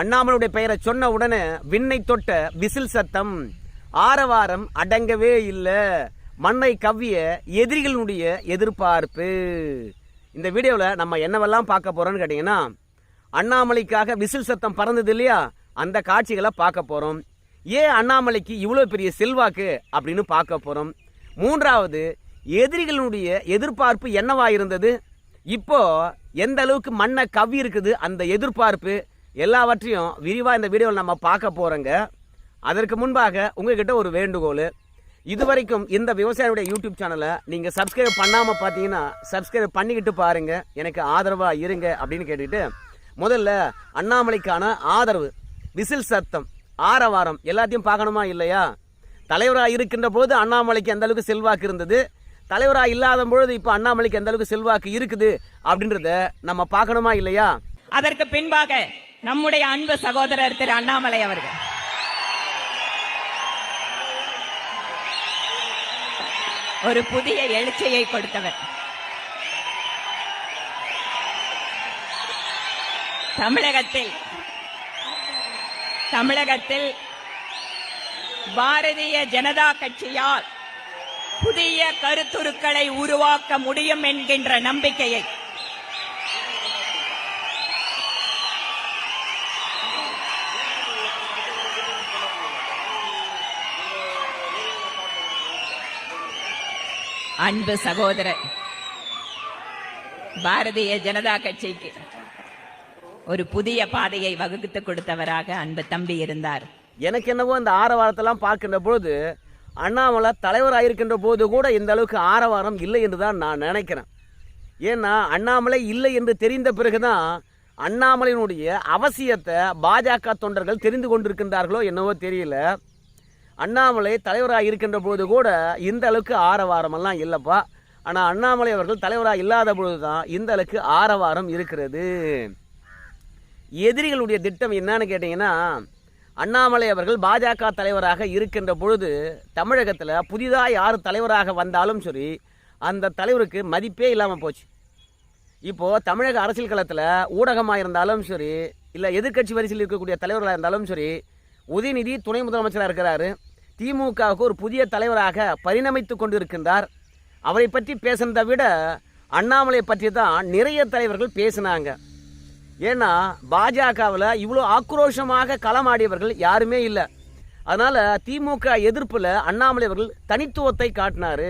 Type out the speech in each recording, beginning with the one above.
அண்ணாமலுடைய பெயரை சொன்ன உடனே விண்ணை தொட்ட விசில் சத்தம். ஆரவாரம் அடங்கவே இல்லை. மண்ணை கவ்விய எதிரிகளுடைய எதிர்பார்ப்பு. இந்த வீடியோவில் நம்ம என்னவெல்லாம் பார்க்க போகிறோன்னு கேட்டிங்கன்னா அண்ணாமலைக்காக விசில் சத்தம் பறந்தது இல்லையா? அந்த காட்சிகளை பார்க்க போகிறோம் ஏன் அண்ணாமலைக்கு இவ்வளோ பெரிய செல்வாக்கு அப்படின்னு பார்க்க போகிறோம் மூன்றாவது எதிரிகளுடைய எதிர்பார்ப்பு என்னவா இருந்தது? இப்போ எந்த அளவுக்கு மண்ணை கவ்வி இருக்குது அந்த எதிர்பார்ப்பு? எல்லாவற்றையும் விரிவாக இந்த வீடியோவில் நம்ம பார்க்க போகிறோங்க அதற்கு முன்பாக உங்ககிட்ட ஒரு வேண்டுகோள். இதுவரைக்கும் இந்த விவசாயியுடைய யூடியூப் சேனலை நீங்கள் சப்ஸ்கிரைப் பண்ணாமல் பார்த்தீங்கன்னா சப்ஸ்கிரைப் பண்ணிக்கிட்டு பாருங்கள் எனக்கு ஆதரவாக இருங்க அப்படின்னு கேட்டுக்கிட்டு முதல்ல அண்ணாமலைக்கான ஆதரவு விசில் சத்தம் ஆரவாரம் எல்லாத்தையும் பார்க்கணுமா இல்லையா? தலைவராக இருக்கின்ற பொழுது அண்ணாமலைக்கு எந்த அளவுக்கு செல்வாக்கு இருந்தது? தலைவராக இல்லாத பொழுது இப்போ அண்ணாமலைக்கு எந்த அளவுக்கு செல்வாக்கு இருக்குது? அப்படின்றத நம்ம பார்க்கணுமா இல்லையா? அதற்கு பின்பாக நம்முடைய அன்பு சகோதரர் திரு அண்ணாமலை அவர்கள். ஒரு புதிய எழுச்சியை கொடுத்தவர். தமிழகத்தில் தமிழகத்தில் பாரதிய ஜனதா கட்சியால் புதிய கருத்துருக்களை உருவாக்க முடியும் என்கின்ற நம்பிக்கையை அன்பு சகோதரர் பாரதிய ஜனதா கட்சிக்கு ஒரு புதிய பாதையை வகுத்து கொடுத்தவராக அன்பு தம்பி இருந்தார். எனக்கு என்னவோ இந்த ஆரவாரத்தெல்லாம் பார்க்கின்ற பொழுது அண்ணாமலை தலைவராக இருக்கின்ற போது கூட இந்த அளவுக்கு ஆரவாரம் இல்லை என்று தான் நான் நினைக்கிறேன். ஏன்னா அண்ணாமலை இல்லை என்று தெரிந்த பிறகுதான் அண்ணாமலையினுடைய அவசியத்தை பாஜக தொண்டர்கள் தெரிந்து கொண்டிருக்கின்றார்களோ என்னவோ தெரியல. அண்ணாமலை தலைவராக இருக்கின்ற பொழுது கூட இந்த அளவுக்கு ஆரவாரமெல்லாம் இல்லைப்பா. ஆனால் அண்ணாமலை அவர்கள் தலைவராக இல்லாத பொழுது தான் இந்த அளவுக்கு ஆரவாரம் இருக்கிறது. எதிரிகளுடைய திட்டம் என்னன்னு கேட்டிங்கன்னா அண்ணாமலை அவர்கள் பாஜக தலைவராக இருக்கின்ற பொழுது தமிழகத்தில் புதிதாக யார் தலைவராக வந்தாலும் சரி அந்த தலைவருக்கு மதிப்பே இல்லாமல் போச்சு. இப்போது தமிழக அரசியல் களத்தில் ஊடகமாக இருந்தாலும் சரி இல்லை எதிர்க்கட்சி வரிசையில் இருக்கக்கூடிய தலைவர்களாக இருந்தாலும் சரி உதயநிதி துணை முதலமைச்சராக இருக்கிறாரு. திமுகவுக்கு ஒரு புதிய தலைவராக பரிணமித்து கொண்டு இருக்கின்றார் அவரை பற்றி பேசுனதை விட அண்ணாமலை பற்றி தான் நிறைய தலைவர்கள் பேசினாங்க. ஏன்னா பாஜகவில் இவ்வளோ ஆக்ரோஷமாக களமாடியவர்கள் யாருமே இல்லை. அதனால் திமுக எதிர்ப்பில் அண்ணாமலை அவர்கள் தனித்துவத்தை காட்டினார்.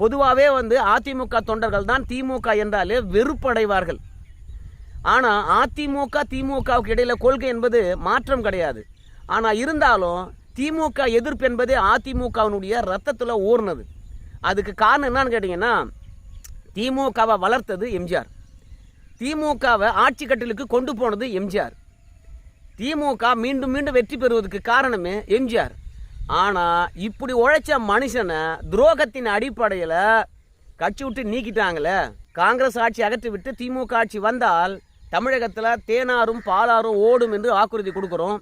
பொதுவாகவே வந்து அதிமுக தொண்டர்கள் தான் திமுக என்றாலே வெறுப்படைவார்கள். ஆனால் அதிமுக திமுகவுக்கு இடையில கொள்கை என்பது மாற்றம் கிடையாது. ஆனால் இருந்தாலும் திமுக எதிர்ப்பு என்பது அதிமுகவினுடைய ரத்தத்தில் ஊர்னது. அதுக்கு காரணம் என்னன்னு கேட்டிங்கன்னா திமுகவை வளர்த்தது எம்ஜிஆர். திமுகவை ஆட்சி கட்டிலுக்கு கொண்டு போனது எம்ஜிஆர். திமுக மீண்டும் மீண்டும் வெற்றி பெறுவதற்கு காரணமே எம்ஜிஆர். ஆனால் இப்படி உழைச்ச மனுஷனை துரோகத்தின் அடிப்படையில் கட்சி விட்டு நீக்கிட்டாங்களே. காங்கிரஸ் ஆட்சி அகற்றி விட்டு திமுக ஆட்சி வந்தால் தமிழகத்தில் தேனாரும் பாலாரும் ஓடும் என்று வாக்குறுதி கொடுக்குறோம்.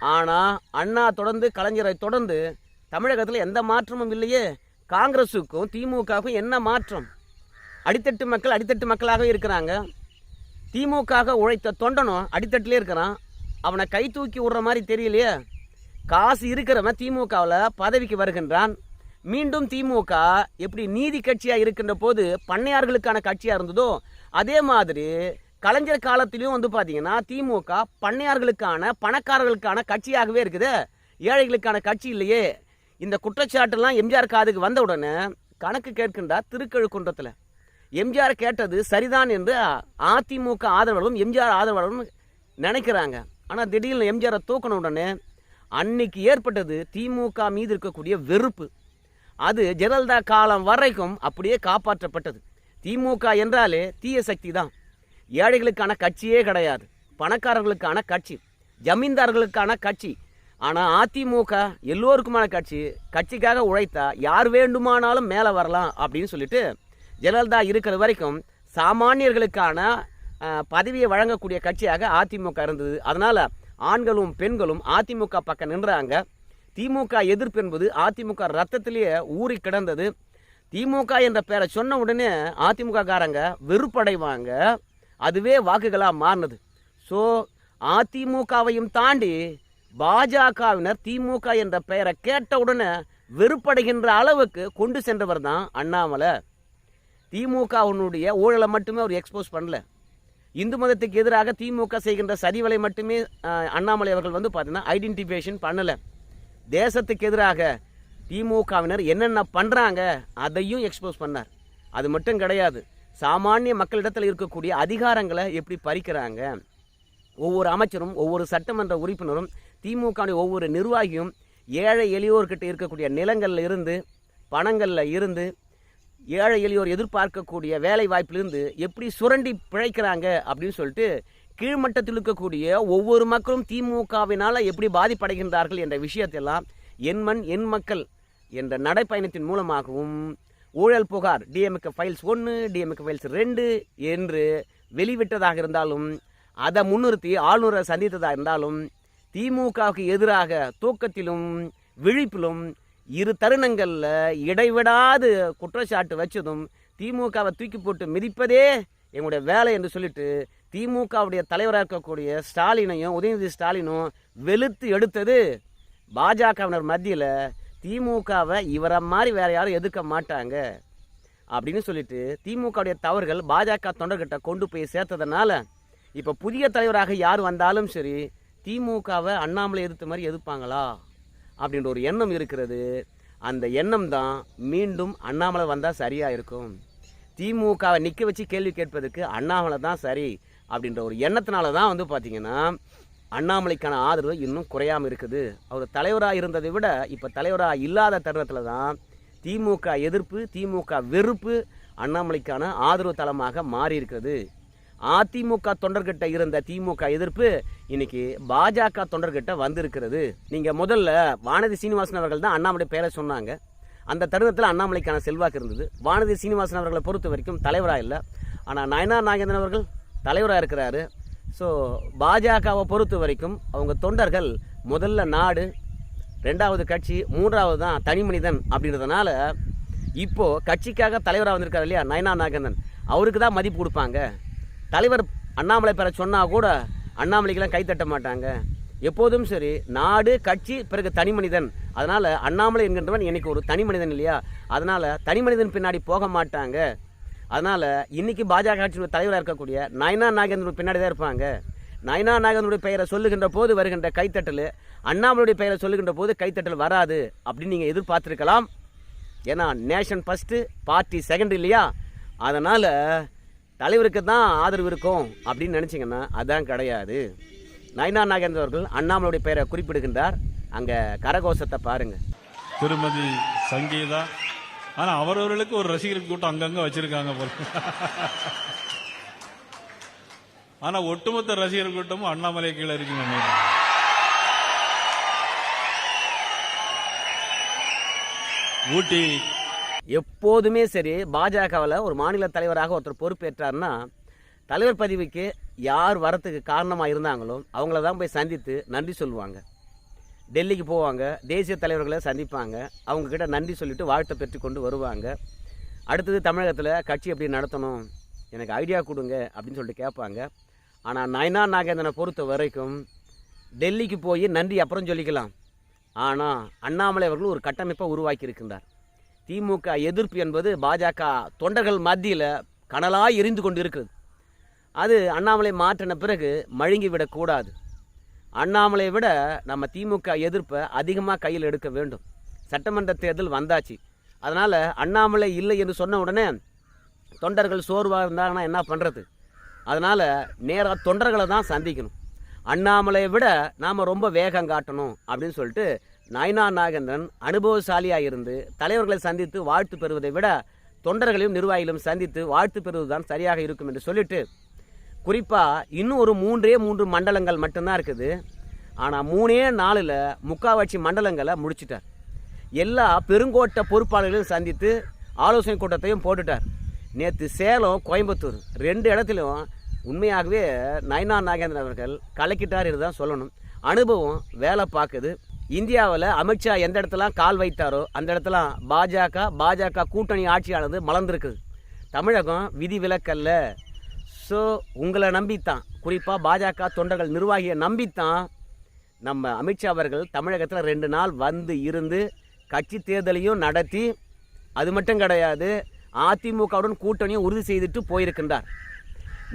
ஆனால் அண்ணா தொடர்ந்து கலைஞரை தொடர்ந்து தமிழகத்தில் எந்த மாற்றமும் இல்லையே. காங்கிரஸுக்கும் திமுகவுக்கும் என்ன மாற்றம்? அடித்தட்டு மக்கள் அடித்தட்டு மக்களாகவே இருக்கிறாங்க. திமுக உழைத்த தொண்டனும் அடித்தட்டிலே இருக்கிறான். அவனை கை தூக்கி விடுற மாதிரி தெரியலையே. காசு இருக்கிறவன் திமுகவில் பதவிக்கு வருகின்றான். மீண்டும் திமுக எப்படி நீதி கட்சியாக இருக்கின்ற போது பண்ணையார்களுக்கான கட்சியாக இருந்ததோ அதே மாதிரி கலைஞர் காலத்திலையும் வந்து பார்த்தீங்கன்னா திமுக பண்ணையார்களுக்கான பணக்காரர்களுக்கான கட்சியாகவே இருக்குது. ஏழைகளுக்கான கட்சி இல்லையே. இந்த குற்றச்சாட்டெல்லாம் எம்ஜிஆர் காதுக்கு வந்த உடனே கணக்கு கேட்கின்றார் திருக்கழுக்குன்றத்தில் எம்ஜிஆர் கேட்டது சரிதான் என்று அதிமுக ஆதரவாளரும் எம்ஜிஆர் ஆதரவாளரும் நினைக்கிறாங்க. ஆனால் திடீர்னு எம்ஜிஆரை தூக்கின உடனே அன்னைக்கு ஏற்பட்டது திமுக மீது இருக்கக்கூடிய வெறுப்பு. அது ஜெயலலிதா காலம் வரைக்கும் அப்படியே காப்பாற்றப்பட்டது. திமுக என்றாலே தீய சக்தி தான். ஏழைகளுக்கான கட்சியே கிடையாது. பணக்காரர்களுக்கான கட்சி. ஜமீன்தார்களுக்கான கட்சி. ஆனால் அதிமுக எல்லோருக்குமான கட்சி. கட்சிக்காக உழைத்தா யார் வேண்டுமானாலும் மேலே வரலாம் அப்படின்னு சொல்லிட்டு ஜெயலலிதா இருக்கிற வரைக்கும் சாமானியர்களுக்கான பதவியை வழங்கக்கூடிய கட்சியாக அதிமுக இருந்தது. அதனால் ஆண்களும் பெண்களும் அதிமுக பக்கம் நின்றாங்க. திமுக எதிர்ப்பு என்பது அதிமுக ரத்தத்திலேயே ஊறி கிடந்தது. திமுக என்ற பேரை சொன்ன உடனே அதிமுக காரங்க வெறுப்படைவாங்க. அதுவே வாக்குகளாக மாறினது. ஸோ அதிமுகவையும் தாண்டி பாஜகவினர் திமுக என்ற பெயரை கேட்டவுடனே வெறுப்படைகின்ற அளவுக்கு கொண்டு சென்றவர் தான் அண்ணாமலை. திமுகவினுடைய ஊழலை மட்டுமே அவர் எக்ஸ்போஸ் பண்ணல. இந்து மதத்துக்கு எதிராக திமுக செய்கின்ற சரிவலை மட்டுமே அண்ணாமலை அவர்கள் வந்து பார்த்தீங்கன்னா ஐடென்டிஃபிகேஷன் பண்ணலை. தேசத்துக்கு எதிராக திமுகவினர் என்னென்ன பண்ணுறாங்க அதையும் எக்ஸ்போஸ் பண்ணார். அது மட்டும் கிடையாது. சாமானிய மக்களிடத்தில் இருக்கக்கூடிய அதிகாரங்களை எப்படி பறிக்கிறாங்க? ஒவ்வொரு அமைச்சரும் ஒவ்வொரு சட்டமன்ற உறுப்பினரும் திமுகவுடைய ஒவ்வொரு நிர்வாகியும் ஏழை எளியோர்கிட்ட இருக்கக்கூடிய நிலங்களில் இருந்து பணங்களில் இருந்து ஏழை எளியோர் எதிர்பார்க்கக்கூடிய வேலை வாய்ப்பிலிருந்து எப்படி சுரண்டி பிழைக்கிறாங்க அப்படின்னு சொல்லிட்டு கீழ்மட்டத்தில் இருக்கக்கூடிய ஒவ்வொரு மக்களும் திமுகவினால் எப்படி பாதிப்படைகின்றார்கள் என்ற விஷயத்தெல்லாம் என் மண் என் மக்கள் என்ற நடைப்பயணத்தின் மூலமாகவும் ஊழல் புகார் டிஎம்கே ஃபைல்ஸ் ஒன்று டிஎம்கே ஃபைல்ஸ் ரெண்டு என்று வெளிவிட்டதாக இருந்தாலும் அதை முன்னிறுத்தி ஆளுநரை சந்தித்ததாக இருந்தாலும் திமுகவுக்கு எதிராக தூக்கத்திலும் விழிப்பிலும் இரு தருணங்களில் இடைவிடாது குற்றச்சாட்டு வச்சதும் திமுகவை தூக்கி போட்டு மிதிப்பதே எங்களுடைய வேலை என்று சொல்லிட்டு திமுகவுடைய தலைவராக இருக்கக்கூடிய ஸ்டாலினையும் உதயநிதி ஸ்டாலினும் வெளுத்து எடுத்தது பாஜகவினர் மத்தியில் திமுகவை இவரை மாதிரி வேற யாரும் எதிர்க்க மாட்டாங்க அப்படின்னு சொல்லிட்டு திமுகவுடைய தவறுகள் பாஜக தொண்டர்கிட்ட கொண்டு போய் சேர்த்ததுனால இப்போ புதிய தலைவராக யார் வந்தாலும் சரி திமுகவை அண்ணாமலை எதிர்த்த மாதிரி எதிர்ப்பாங்களா? அப்படின்ற ஒரு எண்ணம் இருக்கிறது. அந்த எண்ணம் தான் மீண்டும் அண்ணாமலை வந்தால் சரியாக இருக்கும். திமுகவை நிற்க வச்சு கேள்வி கேட்பதற்கு அண்ணாமலை தான் சரி அப்படின்ற ஒரு எண்ணத்தினால தான் வந்து பார்த்திங்கன்னா அண்ணாமலைக்கான ஆதரவு இன்னும் குறையாமல் இருக்குது. அவர் தலைவராக இருந்ததை விட இப்போ தலைவராக இல்லாத தருணத்தில் தான் திமுக எதிர்ப்பு திமுக வெறுப்பு அண்ணாமலைக்கான ஆதரவு தளமாக மாறி இருக்கிறது அதிமுக தொண்டர்கிட்ட இருந்த திமுக எதிர்ப்பு இன்னைக்கு பாஜக தொண்டர்கிட்ட வந்திருக்கிறது. நீங்கள் முதல்ல வானதி சீனிவாசன் அவர்கள் தான் அண்ணாமலை பேரை சொன்னாங்க. அந்த தருணத்தில் அண்ணாமலைக்கான செல்வாக்கு இருந்தது. வானதி சீனிவாசன் அவர்களை பொறுத்த வரைக்கும் தலைவராக இல்லை. ஆனால் நயனா நாகேந்திரன் அவர்கள் தலைவராக இருக்கிறாரு. ஸோ பாஜகவை பொறுத்த வரைக்கும் அவங்க தொண்டர்கள் முதல்ல நாடு ரெண்டாவது கட்சி மூன்றாவது தான் தனி மனிதன் அப்படின்றதுனால இப்போது கட்சிக்காக தலைவராக வந்திருக்காரு இல்லையா நயனா நாகந்தன் அவருக்கு தான் மதிப்பு கொடுப்பாங்க. தலைவர் அண்ணாமலை பெற சொன்னால் கூட அண்ணாமலைக்கெல்லாம் கைத்தட்ட மாட்டாங்க. எப்போதும் சரி நாடு கட்சி பிறகு தனி மனிதன். அதனால் அண்ணாமலை என்கின்றவன் இன்னைக்கு ஒரு தனி மனிதன் இல்லையா? அதனால் தனி மனிதன் பின்னாடி போக மாட்டாங்க. அதனால் இன்றைக்கும் பாஜக கட்சியுடைய தலைவராக இருக்கக்கூடிய நயனா நாகேந்திரன் பின்னாடி தான் இருப்பாங்க. நயனா நாகேந்திரனுடைய பெயரை சொல்லுகின்ற போது வருகின்ற கைத்தட்டல் அண்ணாமலையுடைய பெயரை சொல்லுகின்ற போது கைத்தட்டல் வராது அப்படின்னு நீங்கள் எதிர்பார்த்துருக்கலாம். ஏன்னா நேஷன் ஃபஸ்ட்டு பார்ட்டி செகண்ட் இல்லையா? அதனால் தலைவருக்கு தான் ஆதரவு இருக்கும் அப்படின்னு நினச்சிங்கன்னா அதான் கிடையாது. நயனா நாகேந்திர அவர்கள் அண்ணாமலையுடைய பெயரை குறிப்பிடுகின்றார். அங்கே கரகோஷத்தை பாருங்கள் திருமதி சங்கீதா ஆனா அவரவர்களுக்கு ஒரு ரசிகர் கூட்டம் அங்கங்க வச்சிருக்காங்க போல. ஆனா ஒட்டுமொத்த ரசிகர் கூட்டமும் அண்ணாமலை கீழே இருக்குன்னு ஊட்டி. எப்போதுமே சரி பாஜகவில் ஒரு மாநில தலைவராக ஒருத்தர் பொறுப்பேற்றார்னா தலைவர் பதவிக்கு யார் வரத்துக்கு காரணமாக இருந்தாங்களோ அவங்கள தான் போய் சந்தித்து நன்றி சொல்லுவாங்க. டெல்லிக்கு போவாங்க தேசிய தலைவர்களை சந்திப்பாங்க அவங்கக்கிட்ட நன்றி சொல்லிவிட்டு வாழ்த்தை பெற்று கொண்டு வருவாங்க. அடுத்தது தமிழகத்தில் கட்சி எப்படி நடத்தணும் எனக்கு ஐடியா கொடுங்க அப்படின்னு சொல்லிட்டு கேட்பாங்க. ஆனால் நயனா நாகேந்திரனை பொறுத்த வரைக்கும் டெல்லிக்கு போய் நன்றி அப்புறம் சொல்லிக்கலாம். ஆனால் அண்ணாமலை அவர்கள் ஒரு கட்டமைப்பை உருவாக்கி இருக்கின்றார் திமுக எதிர்ப்பு என்பது பாஜக தொண்டர்கள் மத்தியில் கனலாய் எரிந்து கொண்டு இருக்குது அது அண்ணாமலை மாற்றின பிறகு மழுங்கி அண்ணாமலையை விட நம்ம திமுக எதிர்ப்பை அதிகமாக கையில் எடுக்க வேண்டும். சட்டமன்ற தேர்தல் வந்தாச்சு. அதனால் அண்ணாமலை இல்லை என்று சொன்ன உடனே தொண்டர்கள் சோர்வாக இருந்தாங்கன்னா என்ன பண்ணுறது அதனால் நேராக தொண்டர்களை தான் சந்திக்கணும். அண்ணாமலையை விட நாம் ரொம்ப வேகம் காட்டணும் அப்படின்னு சொல்லிட்டு நயனா நாகேந்திரன் அனுபவசாலியாக இருந்து தலைவர்களை சந்தித்து வாழ்த்து பெறுவதை விட தொண்டர்களையும் நிர்வாகிகளும் சந்தித்து வாழ்த்து பெறுவதுதான் சரியாக இருக்கும் என்று சொல்லிட்டு குறிப்பாக இன்னும் ஒரு மூன்றே மூன்று மண்டலங்கள் மட்டும்தான் இருக்குது. ஆனால் மூணே நாளில் முக்காவாட்சி மண்டலங்களை முடிச்சிட்டார். எல்லா பெருங்கோட்ட பொறுப்பாளர்களையும் சந்தித்து ஆலோசனை கூட்டத்தையும் போட்டுட்டார். நேற்று சேலம் கோயம்புத்தூர் ரெண்டு இடத்துலையும் உண்மையாகவே நயனா நாகேந்திரன் அவர்கள் கலக்கிட்டார் தான் சொல்லணும். அனுபவம் வேலை பார்க்குது. இந்தியாவில் அமித்ஷா எந்த இடத்துலாம் கால் வைத்தாரோ அந்த இடத்துலாம் பாஜக பாஜக கூட்டணி ஆட்சியானது மலர்ந்துருக்குது. தமிழகம் விதி விலக்கல்ல ஸோ உங்களை நம்பித்தான். குறிப்பாக பாஜக தொண்டர்கள் நிர்வாகியை நம்பித்தான் நம்ம அமித்ஷா அவர்கள் தமிழகத்தில் ரெண்டு நாள் வந்து இருந்து கட்சி தேர்தலையும் நடத்தி அது மட்டும் கிடையாது அதிமுகவுடன் கூட்டணியும் உறுதி செய்துட்டு போயிருக்கின்றார்.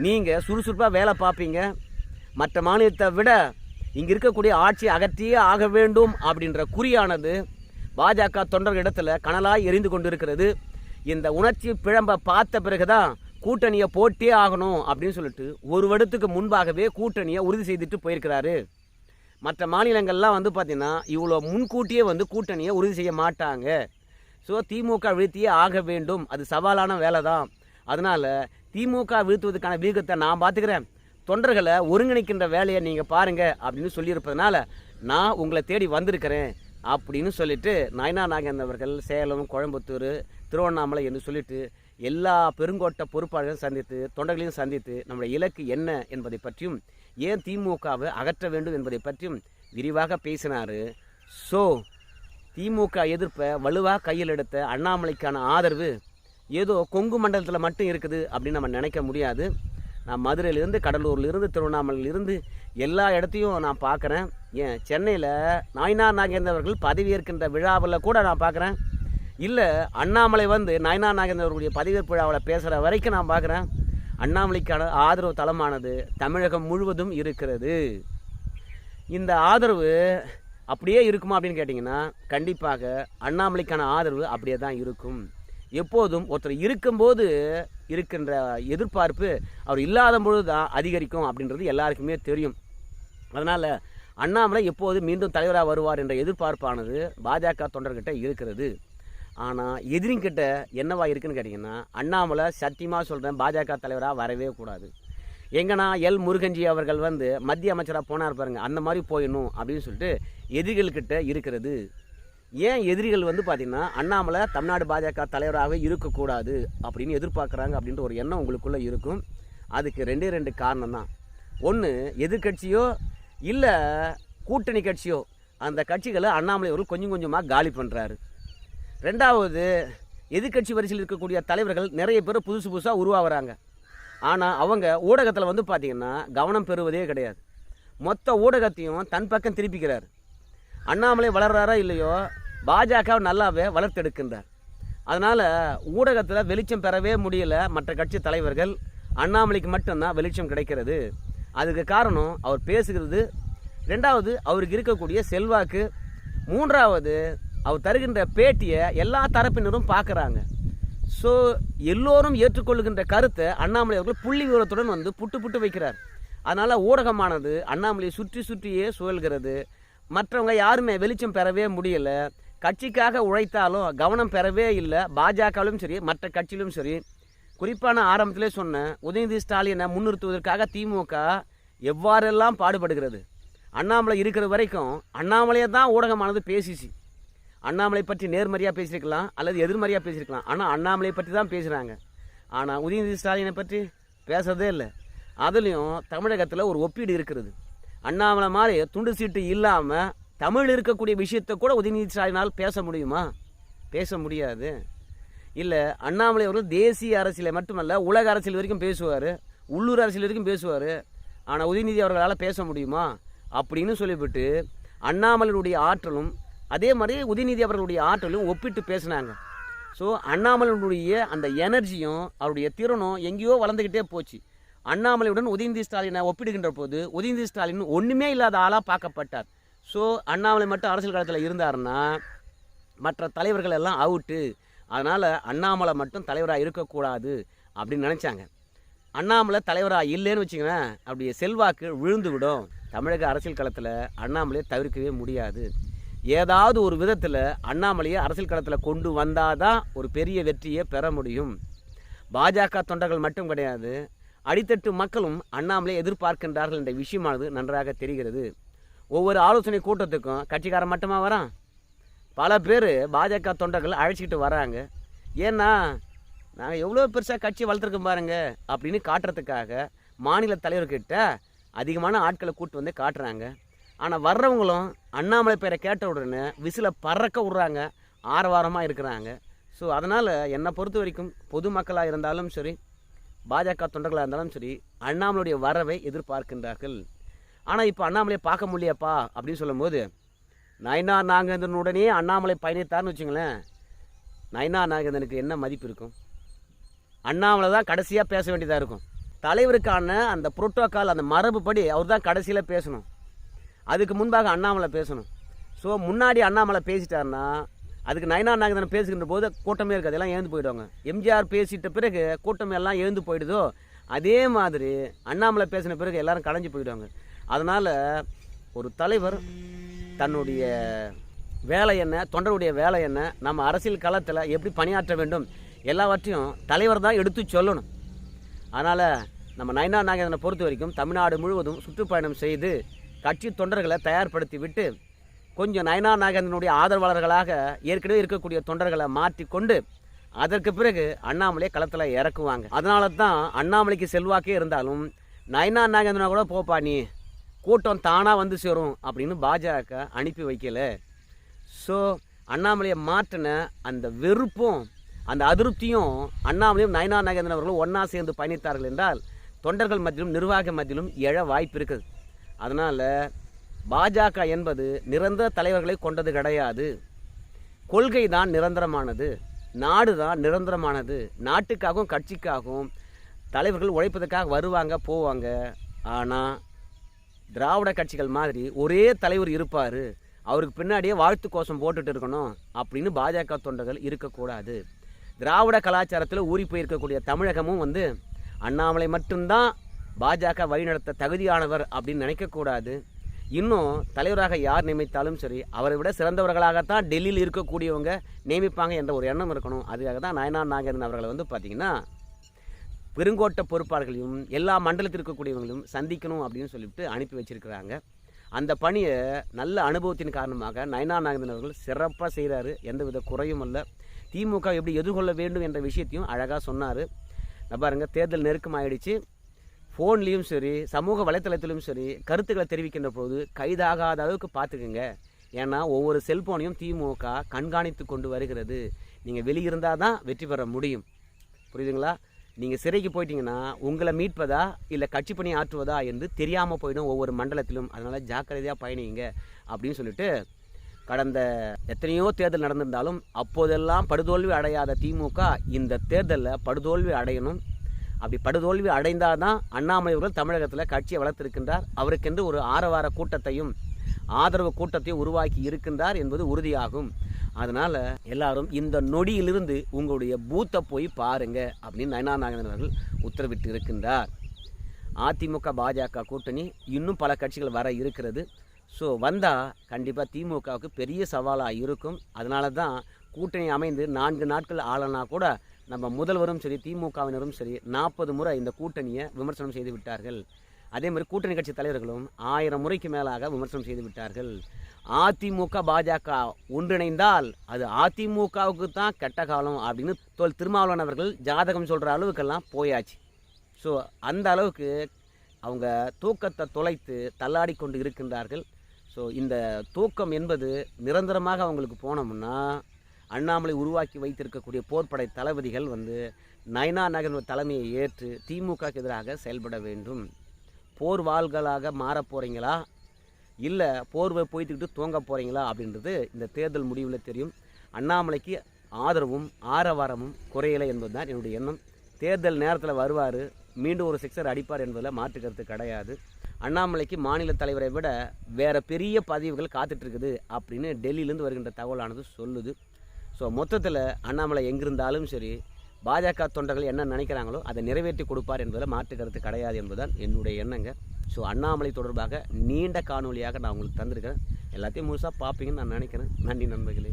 நீங்கள் சுறுசுறுப்பாக வேலை பார்ப்பீங்க. மற்ற மாநிலத்தை விட இங்கே இருக்கக்கூடிய ஆட்சி அகற்றியே ஆக வேண்டும் அப்படின்ற குறியானது பாஜக தொண்டர்கள் இடத்துல கனலாய் எரிந்து கொண்டிருக்கிறது. இந்த உணர்ச்சி பிழம்பை பார்த்த பிறகுதான் கூட்டணியை போட்டே ஆகணும் அப்படின்னு சொல்லிட்டு ஒரு வருடத்துக்கு முன்பாகவே கூட்டணியை உறுதி செய்துட்டு போயிருக்கிறாரு. மற்ற மாநிலங்கள்லாம் வந்து பார்த்திங்கன்னா இவ்வளோ முன்கூட்டியே வந்து கூட்டணியை உறுதி செய்ய மாட்டாங்க. ஸோ திமுக வீழ்த்தியே ஆக வேண்டும். அது சவாலான வேலை தான் அதனால் திமுக வீழ்த்துவதற்கான வீகத்தை நான் பார்த்துக்கிறேன். தொண்டர்களை ஒருங்கிணைக்கின்ற வேலையை நீங்கள் பாருங்கள் அப்படின்னு சொல்லியிருப்பதனால நான் உங்களை தேடி வந்திருக்கிறேன் அப்படின்னு சொல்லிட்டு நயனா நாகேந்திரன் சேலம் கோயம்புத்தூர் திருவண்ணாமலை என்று சொல்லிட்டு எல்லா பெருங்கோட்ட பொறுப்பாளர்களையும் சந்தித்து தொண்டர்களையும் சந்தித்து நம்முடைய இலக்கு என்ன என்பதை பற்றியும் ஏன் திமுகவை அகற்ற வேண்டும் என்பதை பற்றியும் விரிவாக பேசினார். ஸோ திமுக எதிர்ப்பை வலுவாக கையில் எடுத்த அண்ணாமலைக்கான ஆதரவு ஏதோ கொங்கு மண்டலத்தில் மட்டும் இருக்குது அப்படின்னு நம்ம நினைக்க முடியாது. நான் மதுரையிலேருந்து கடலூர்லேருந்து திருவண்ணாமலையிலிருந்து எல்லா இடத்தையும் நான் பார்க்குறேன். ஏன் சென்னையில் நாயனார் நாகேந்தவர்கள் பதவியேற்கின்ற விழாவில் கூட நான் பார்க்குறேன். இல்லை அண்ணாமலை வந்து நயனா நாகேந்திரன் அவர்களுடைய பதவியேற்பு விழாவில் பேசுகிற வரைக்கும் நான் பார்க்குறேன் அண்ணாமலைக்கான ஆதரவு தளமானது தமிழகம் முழுவதும் இருக்கிறது. இந்த ஆதரவு அப்படியே இருக்குமா அப்படின்னு கேட்டிங்கன்னா கண்டிப்பாக அண்ணாமலைக்கான ஆதரவு அப்படியே தான் இருக்கும். எப்போதும் ஒருத்தர் இருக்கும்போது இருக்கின்ற எதிர்பார்ப்பு அவர் இல்லாத பொழுது தான் அதிகரிக்கும் அப்படின்றது எல்லாருக்குமே தெரியும். அதனால் அண்ணாமலை எப்போது மீண்டும் தலைவராக வருவார் என்ற எதிர்பார்ப்பானது பாஜக தொண்டர்கிட்ட இருக்கிறது. ஆனால் எதிரிங்கிட்ட என்னவா இருக்குன்னு கேட்டிங்கன்னா அண்ணாமலை சத்தியமாக சொல்கிறேன் பாஜக தலைவராக வரவே கூடாது. எங்கன்னா எல் முருகன்ஜி அவர்கள் வந்து மத்திய அமைச்சராக போனார் பாருங்க அந்த மாதிரி போயிடணும் அப்படின்னு சொல்லிட்டு எதிரிகள்கிட்ட இருக்கிறது. ஏன் எதிரிகள் வந்து பார்த்திங்கன்னா அண்ணாமலை தமிழ்நாடு பாஜக தலைவராகவே இருக்கக்கூடாது அப்படின்னு எதிர்பார்க்குறாங்க அப்படின்ற ஒரு எண்ணம் உங்களுக்குள்ளே இருக்கும். அதுக்கு ரெண்டே ரெண்டு காரணம் தான் ஒன்று எதிர்கட்சியோ இல்லை கூட்டணி கட்சியோ அந்த கட்சிகளை அண்ணாமலை அவர்கள் கொஞ்சம் கொஞ்சமாக காலி பண்ணுறாரு ரெண்டாவது எதிர்க்கட்சி வரிசையில் இருக்கக்கூடிய தலைவர்கள் நிறைய பேர் புதுசு புதுசாக உருவாகிறாங்க. ஆனால் அவங்க ஊடகத்தில் வந்து பார்த்திங்கன்னா கவனம் பெறுவதே கிடையாது. மொத்த ஊடகத்தையும் தன் பக்கம் திருப்பிக்கிறார். அண்ணாமலை வளர்றாரா இல்லையோ பாஜக நல்லாவே வளர்த்தெடுக்கின்றார். அதனால் ஊடகத்தில் வெளிச்சம் பெறவே முடியல மற்ற கட்சி தலைவர்கள். அண்ணாமலைக்கு மட்டும்தான் வெளிச்சம் கிடைக்கிறது. அதுக்கு காரணம் அவர் பேசுகிறது. ரெண்டாவது அவருக்கு இருக்கக்கூடிய செல்வாக்கு. மூன்றாவது அவர் தருகின்ற பேட்டியை எல்லா தரப்பினரும் பார்க்குறாங்க. ஸோ எல்லோரும் ஏற்றுக்கொள்கின்ற கருத்தை அண்ணாமலை அவர்கள் புள்ளி விவரத்துடன் வந்து புட்டு புட்டு வைக்கிறார். அதனால் ஊடகமானது அண்ணாமலையை சுற்றி சுற்றியே சுழல்கிறது. மற்றவங்க யாருமே வெளிச்சம் பெறவே முடியல. கட்சிக்காக உழைத்தாலும் கவனம் பெறவே இல்லை. பாஜகவிலும் சரி மற்ற கட்சியிலும் சரி. குறிப்பான ஆரம்பத்திலே சொன்னேன் உதயநிதி ஸ்டாலினை முன்னிறுத்துவதற்காக திமுக எவ்வாறெல்லாம் பாடுபடுகிறது? அண்ணாமலை இருக்கிற வரைக்கும் அண்ணாமலையை தான் ஊடகமானது பேசிச்சு. அண்ணாமலை பற்றி நேர்மறையாக பேசியிருக்கலாம் அல்லது எதிர்மறையாக பேசியிருக்கலாம். ஆனால் அண்ணாமலை பற்றி தான் பேசுகிறாங்க ஆனால் உதயநிதி ஸ்டாலினை பற்றி பேசுறதே இல்லை. அதுலேயும் தமிழகத்தில் ஒரு ஒப்பீடு இருக்கிறது. அண்ணாமலை மாதிரி துண்டு சீட்டு இல்லாமல் தமிழ் இருக்கக்கூடிய விஷயத்தை கூட உதயநிதி ஸ்டாலினால் பேச முடியுமா? பேச முடியாது. இல்லை அண்ணாமலை அவர்கள் தேசிய அரசியலை மட்டுமல்ல உலக அரசியல் வரைக்கும் பேசுவார் உள்ளூர் அரசியல் வரைக்கும் பேசுவார். ஆனால் உதயநிதி அவர்களால் பேச முடியுமா? அப்படின்னு சொல்லிவிட்டு அண்ணாமலையுடைய ஆற்றலும் அதே மாதிரி உதயநிதி அவர்களுடைய ஆற்றலும் ஒப்பிட்டு பேசினாங்க. ஸோ அண்ணாமலையுடைய அந்த எனர்ஜியும் அவருடைய திறனும் எங்கேயோ வளர்ந்துக்கிட்டே போச்சு. அண்ணாமலையுடன் உதயநிதி ஸ்டாலினை ஒப்பிடுகின்ற போது உதயநிதி ஸ்டாலின் ஒன்றுமே இல்லாத ஆளாக பார்க்கப்பட்டார். ஸோ அண்ணாமலை மட்டும் அரசியல் காலத்தில் இருந்தாருன்னா மற்ற தலைவர்கள் எல்லாம் அவுட்டு அதனால் அண்ணாமலை மட்டும் தலைவராக இருக்கக்கூடாது அப்படின்னு நினச்சாங்க. அண்ணாமலை தலைவராக இல்லைன்னு வச்சுங்களேன் அப்படியே செல்வாக்கு விழுந்து விடும் தமிழக அரசியல் களத்தில் அண்ணாமலையை தவிர்க்கவே முடியாது. ஏதாவது ஒரு விதத்தில் அண்ணாமலையை அரசியல் களத்தில் கொண்டு வந்தால் தான் ஒரு பெரிய வெற்றியை பெற முடியும். பாஜக தொண்டர்கள் மட்டும் கிடையாது அடித்தட்டு மக்களும் அண்ணாமலை எதிர்பார்க்கின்றார்கள் என்ற விஷயமானது நன்றாக தெரிகிறது. ஒவ்வொரு ஆலோசனை கூட்டத்துக்கும் கட்சிக்காரன் மட்டுமா வரான்? பல பேர் பாஜக தொண்டர்கள் அழைச்சிக்கிட்டு வராங்க. ஏன்னா நாங்கள் எவ்வளோ பெருசாக கட்சி வளர்த்துருக்கோம் பாருங்க அப்படின்னு காட்டுறதுக்காக மாநில தலைவர்கிட்ட அதிகமான ஆட்களை கூட்டு வந்து காட்டுறாங்க. ஆனால் வர்றவங்களும் அண்ணாமலை பேரை கேட்ட உடனே விசில பறக்க விட்றாங்க. ஆரவாரமாக இருக்கிறாங்க. ஸோ அதனால் என்னை பொறுத்த வரைக்கும் பொதுமக்களாக இருந்தாலும் சரி பாஜக தொண்டர்களாக இருந்தாலும் சரி அண்ணாமலையுடைய வரவை எதிர்பார்க்கின்றார்கள். ஆனால் இப்போ அண்ணாமலையை பார்க்க முடியப்பா அப்படின்னு சொல்லும்போது நயனா நாகேந்திரனுடனே அண்ணாமலை பயணித்தார்னு வச்சுங்களேன் நயனா நாகேந்திரனுக்கு என்ன மதிப்பு இருக்கும்? அண்ணாமலை தான் கடைசியாக பேச வேண்டியதாக இருக்கும். தலைவருக்கான அந்த புரோட்டோக்கால் அந்த மரபுப்படி அவர் தான் கடைசியில் பேசணும். அதுக்கு முன்பாக அண்ணாமலை பேசணும். ஸோ முன்னாடி அண்ணாமலை பேசிட்டாருன்னா அதுக்கு நயனா நாகேந்திரன் பேசுகின்ற போது கூட்டமே இருக்காது எல்லாம் எழுந்து போயிடுவாங்க. எம்ஜிஆர் பேசிட்ட பிறகு கூட்டம் எல்லாம் எழுந்து போயிடுதோ அதே மாதிரி அண்ணாமலை பேசின பிறகு எல்லாரும் கலைஞ்சு போயிடுவாங்க. அதனால் ஒரு தலைவர் தன்னுடைய வேலை என்ன தொண்டருடைய வேலை என்ன நம்ம அரசியல் களத்தில் எப்படி பணியாற்ற வேண்டும் எல்லாவற்றையும் தலைவர் தான் எடுத்து சொல்லணும். அதனால் நம்ம நயனா நாகேந்திரனை பொறுத்த வரைக்கும் தமிழ்நாடு முழுவதும் சுற்றுப்பயணம் செய்து கட்சி தொண்டர்களை தயார்படுத்தி விட்டு கொஞ்சம் நயனா நாகேந்திரனுடைய ஆதரவாளர்களாக ஏற்கனவே இருக்கக்கூடிய தொண்டர்களை மாற்றி கொண்டு அதற்கு பிறகு அண்ணாமலையை களத்தில் இறக்குவாங்க. அதனால தான் அண்ணாமலைக்கு செல்வாக்கே இருந்தாலும் நயனா நாகேந்திரனா கூட போப்பா நீ கூட்டம் தானாக வந்து சேரும் அப்படின்னு பாஜக அனுப்பி வைக்கல. ஸோ அண்ணாமலையை மாற்றின அந்த வெறுப்பும் அந்த அதிருப்தியும் அண்ணாமலையும் நயனா நாகேந்திரன் அவர்களும் ஒன்றா சேர்ந்து பயணித்தார்கள் என்றால் தொண்டர்கள் மத்தியிலும் நிர்வாக மத்தியிலும் எழ வாய்ப்பு இருக்குது. அதனால் பாஜக என்பது நிரந்தர தலைவர்களை கொண்டது கிடையாது. கொள்கை தான் நிரந்தரமானது நாடு தான் நிரந்தரமானது நாட்டுக்காகவும் கட்சிக்காகவும் தலைவர்கள் உழைப்பதற்காக வருவாங்க போவாங்க. ஆனால் திராவிட கட்சிகள் மாதிரி ஒரே தலைவர் இருப்பார் அவருக்கு பின்னாடியே வாழ்த்து கோஷம் போட்டுட்டு இருக்கணும் அப்படின்னு பாஜக தொண்டர்கள் இருக்கக்கூடாது. திராவிட கலாச்சாரத்தில் ஊறி போயிருக்கக்கூடிய தமிழகமும் வந்து அண்ணாமலை மட்டும்தான் பாஜக வழிநடத்த தகுதியானவர் அப்படின்னு நினைக்கக்கூடாது இன்னும் தலைவராக யார் நியமித்தாலும் சரி அவரை விட சிறந்தவர்களாகத்தான் டெல்லியில் இருக்கக்கூடியவங்க நியமிப்பாங்க என்ற ஒரு எண்ணம் இருக்கணும். அதுக்காக தான் நயனா நாகேந்திரன் அவர்களை வந்து பார்த்திங்கன்னா பெருங்கோட்ட பொறுப்பாளர்களையும் எல்லா மண்டலத்தில் இருக்கக்கூடியவங்களையும் சந்திக்கணும் அப்படின்னு சொல்லிட்டு அனுப்பி வச்சிருக்கிறாங்க. அந்த பணியை நல்ல அனுபவத்தின் காரணமாக நயனா நாகேந்திரன் அவர்கள் சிறப்பாக செய்கிறாரு எந்தவித குறையும் இல்லை திமுக எப்படி எதிர்கொள்ள வேண்டும் என்ற விஷயத்தையும் அழகாக சொன்னார். பாருங்கள் தேர்தல் நெருக்கமாகிடுச்சு ஃபோன்லேயும் சரி சமூக வலைத்தளத்திலும் சரி கருத்துக்களை தெரிவிக்கின்ற போது கைதாகாத அளவுக்கு பார்த்துக்குங்க. ஏன்னா ஒவ்வொரு செல்போனையும் திமுக கண்காணித்து கொண்டு வருகிறது. நீங்கள் வெளியிருந்தால் தான் வெற்றி பெற முடியும். புரியுதுங்களா? நீங்கள் சிறைக்கு போயிட்டீங்கன்னா உங்களை மீட்பதா இல்லை கட்சி பணி ஆற்றுவதா என்று தெரியாமல் போயிடும் ஒவ்வொரு மண்டலத்திலும். அதனால் ஜாக்கிரதையாக பயணிங்க அப்படின்னு சொல்லிட்டு கடந்த எத்தனையோ தேர்தல் நடந்திருந்தாலும் அப்போதெல்லாம் படுதோல்வி அடையாத திமுக இந்த தேர்தலில் படுதோல்வி அடையணும். அப்படி படுதோல்வி அடைந்தால் தான் அண்ணாமலை அவர்கள் தமிழகத்தில் கட்சியை வளர்த்திருக்கின்றார். அவருக்கென்று ஒரு ஆரவார கூட்டத்தையும் ஆதரவு கூட்டத்தையும் உருவாக்கி இருக்கின்றார் என்பது உறுதியாகும். அதனால் எல்லாரும் இந்த நொடியிலிருந்து உங்களுடைய பூத்தை போய் பாருங்க அப்படின்னு நயனா நாகேந்திரன் அவர்கள் உத்தரவிட்டு இருக்கின்றார். அதிமுக பாஜக கூட்டணி இன்னும் பல கட்சிகள் வர இருக்கிறது. ஸோ வந்தால் கண்டிப்பாக திமுகவுக்கு பெரிய சவாலாக இருக்கும். அதனால தான் கூட்டணி அமைந்து நான்கு நாட்கள் ஆளனா கூட நம்ம முதல்வரும் சரி திமுகவினரும் சரி நாற்பது முறை இந்த கூட்டணியை விமர்சனம் செய்து விட்டார்கள். அதே மாதிரி கூட்டணி கட்சி தலைவர்களும் ஆயிரம் முறைக்கு மேலாக விமர்சனம் செய்து விட்டார்கள். அதிமுக பாஜக ஒன்றிணைந்தால் அது அதிமுகவுக்கு தான் கெட்ட காலம் அப்படின்னு தோல் திருமாவளவன் அவர்கள் ஜாதகம் சொல்கிற அளவுக்கெல்லாம் போயாச்சு. ஸோ அந்த அளவுக்கு அவங்க தூக்கத்தை தொலைத்து தள்ளாடி கொண்டு இருக்கின்றார்கள். ஸோ இந்த தூக்கம் என்பது நிரந்தரமாக அவங்களுக்கு போனோம்னா அண்ணாமலை உருவாக்கி வைத்திருக்கக்கூடிய போர்ப்படை தளபதிகள் வந்து நயனா நகர் தலைமையை ஏற்று திமுகக்கு எதிராக செயல்பட வேண்டும். போர் வாள்களாக மாற போகிறீங்களா இல்லை போர்வை போய்த்துக்கிட்டு தூங்க போகிறீங்களா அப்படின்றது இந்த தேர்தல் முடிவில் தெரியும். அண்ணாமலைக்கு ஆதரவும் ஆரவாரமும் குறையலை என்பதுதான் என்னுடைய எண்ணம். தேர்தல் நேரத்தில் வருவார் மீண்டும் ஒரு சிக்ஸர் அடிப்பார் என்பதில் மாற்று கருத்து கிடையாது. அண்ணாமலைக்கு மாநில தலைவரை விட வேறு பெரிய பதவிகள் காத்துட்ருக்குது அப்படின்னு டெல்லியிலேருந்து வருகின்ற தகவலானது சொல்லுது. ஸோ மொத்தத்தில் அண்ணாமலை எங்கிருந்தாலும் சரி பாஜக தொண்டர்கள் என்ன நினைக்கிறாங்களோ அதை நிறைவேற்றி கொடுப்பார் என்பதில் மாற்று கருத்து கிடையாது என்பதுதான் என்னுடைய எண்ணங்க. ஸோ அண்ணாமலை தொடர்பாக நீண்ட காணொலியாக நான் உங்களுக்கு தந்திருக்கிறேன். எல்லாத்தையும் முழுசாக பார்ப்பீங்கன்னு நான் நினைக்கிறேன். நன்றி நண்பர்களே.